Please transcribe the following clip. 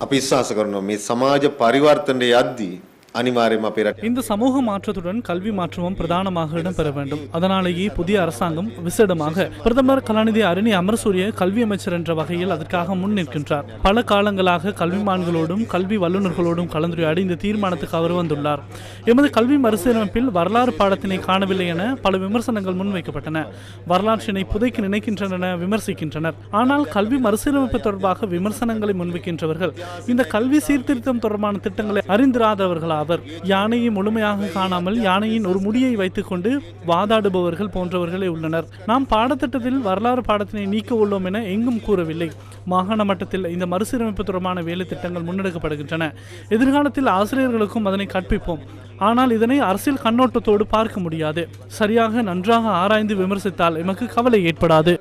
අපි විශ්වාස කරනවා. මේ සමාජ පරිවර්තනය යද්දී அனிவாரியமாக இந்த சமூக மாற்றத்துடன் கல்வி மாற்றமும் பிரதானமாக இடம்பெற வேண்டும். அதனாலேயே புதிய அரசாங்கம் விசேடமாக பிரதமர் கலாநிதி அருணி அமர்சூரிய கல்வி அமைச்சர் என்ற வகையில் அதற்காக முன்னிற்கின்றார் பல காலங்களாக கல்விமான்களோடும் கல்வி வல்லுநர்களோடும் கலந்துரையாடி இந்த தீர்மானத்துக்கு அவர் வந்துள்ளார். எமது கல்வி மறுசீரமைப்பில் வரலாறு பாடத்தினை காணவில்லை என பல விமர்சனங்கள் முன்வைக்கப்பட்டன. வரலாற்றினை புதைக்கு நினைக்கின்றன விமர்சிக்கின்றனர். ஆனால் கல்வி மறுசீரமைப்பு தொடர்பாக விமர்சனங்களை முன்வைக்கின்றவர்கள் இந்த கல்வி சீர்திருத்தம் தொடர்பான திட்டங்களை அறிந்திராதவர்களாக அவர். யானையை முழுமையாக காணாமல் யானையின் ஒரு முடியை வைத்துக்கொண்டு வாதாடுபவர்கள் போன்றவர்களே உள்ளனர். நாம் பாடத்திட்டத்தில் வரலாறு பாடத்தினை நீக்க உள்ளோம் என எங்கும் கூறவில்லை. மாகாண மட்டத்தில் இந்த மறுசீரமைப்பு தொடர்பான வேலை திட்டங்கள் முன்னெடுக்கப்படுகின்றன. எதிர்காலத்தில் ஆசிரியர்களுக்கும் அதனை கற்பிப்போம். ஆனால் இதனை அரசியல் கண்ணோட்டத்தோடு பார்க்க முடியாது. சரியாக நன்றாக ஆராய்ந்து விமர்சித்தால் எமக்கு கவலை ஏற்படாது.